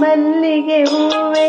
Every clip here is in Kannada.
ಮಲ್ಲಿಗೆ ಹೂವೇ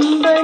அன்பை